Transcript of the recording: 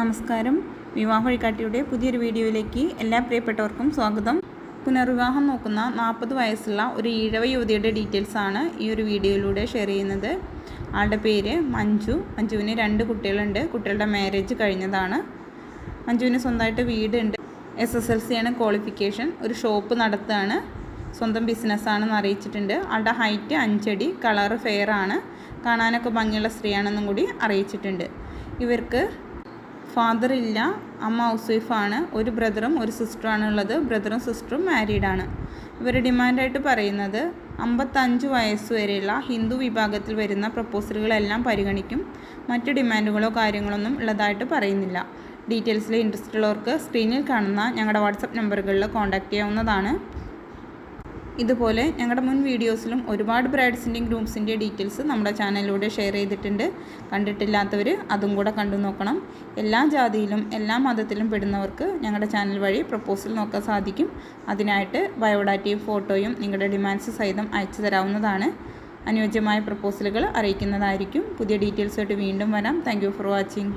നമസ്കാരം. വിവാഹ വഴികാട്ടിയുടെ പുതിയൊരു വീഡിയോയിലേക്ക് എല്ലാ പ്രിയപ്പെട്ടവർക്കും സ്വാഗതം. പുനർവിവാഹം നോക്കുന്ന നാൽപ്പത് വയസ്സുള്ള ഒരു ഈഴവ യുവതിയുടെ ഡീറ്റെയിൽസ് ആണ് ഈ ഒരു വീഡിയോയിലൂടെ ഷെയർ ചെയ്യുന്നത്. ആളുടെ പേര് മഞ്ജു. മഞ്ജുവിന് രണ്ട് കുട്ടികളുണ്ട്. കുട്ടികളുടെ മാരേജ് കഴിഞ്ഞതാണ്. മഞ്ജുവിന് സ്വന്തമായിട്ട് വീടുണ്ട്. എസ് എസ് എൽ സി ആണ് ക്വാളിഫിക്കേഷൻ ഒരു ഷോപ്പ് നടത്തുകയാണ്. സ്വന്തം ബിസിനസ്സാണെന്ന് അറിയിച്ചിട്ടുണ്ട്. ആളുടെ ഹൈറ്റ് അഞ്ചടി കളറ് ഫെയർ ആണ്. കാണാനൊക്കെ ഭംഗിയുള്ള സ്ത്രീയാണെന്നും കൂടി അറിയിച്ചിട്ടുണ്ട്. ഇവർക്ക് ഫാദർ ഇല്ല. അമ്മ ഹൗസ് വൈഫാണ് ഒരു ബ്രദറും ഒരു സിസ്റ്ററുമാണ് ഉള്ളത് ബ്രദറും സിസ്റ്ററും മാരീഡാണ് ഇവർ ഡിമാൻഡായിട്ട് പറയുന്നത് അമ്പത്തഞ്ച് വയസ്സ് വരെയുള്ള ഹിന്ദു വിഭാഗത്തിൽ വരുന്ന പ്രപ്പോസലുകളെല്ലാം പരിഗണിക്കും. മറ്റ് ഡിമാൻഡുകളോ കാര്യങ്ങളോ ഒന്നും ഉള്ളതായിട്ട് പറയുന്നില്ല. ഡീറ്റെയിൽസിൽ ഇൻട്രസ്റ്റ് ഉള്ളവർക്ക് സ്ക്രീനിൽ കാണുന്ന ഞങ്ങളുടെ വാട്സപ്പ് നമ്പറുകളിൽ കോൺടാക്റ്റ് ചെയ്യാവുന്നതാണ്. ഇതുപോലെ ഞങ്ങളുടെ മുൻ വീഡിയോസിലും ഒരുപാട് ബ്രൈഡ്സിന്റെയും ഗ്രൂംസിന്റെയും ഡീറ്റെയിൽസ് നമ്മുടെ ചാനലിലൂടെ ഷെയർ ചെയ്തിട്ടുണ്ട്. കണ്ടിട്ടില്ലാത്തവർ അതും കൂടെ കണ്ടു നോക്കണം. എല്ലാ ജാതിയിലും എല്ലാ മതത്തിലും പെടുന്നവർക്ക് ഞങ്ങളുടെ ചാനൽ വഴി പ്രപ്പോസൽ നോക്കാൻ സാധിക്കും. അതിനായിട്ട് ബയോഡാറ്റയും ഫോട്ടോയും നിങ്ങളുടെ ഡിമാൻഡ്സ് സഹിതം അയച്ചു തരാവുന്നതാണ്. അനുയോജ്യമായ പ്രപ്പോസലുകൾ അറിയിക്കുന്നതായിരിക്കും. പുതിയ ഡീറ്റെയിൽസായിട്ട് വീണ്ടും വരാം. Thank for watching.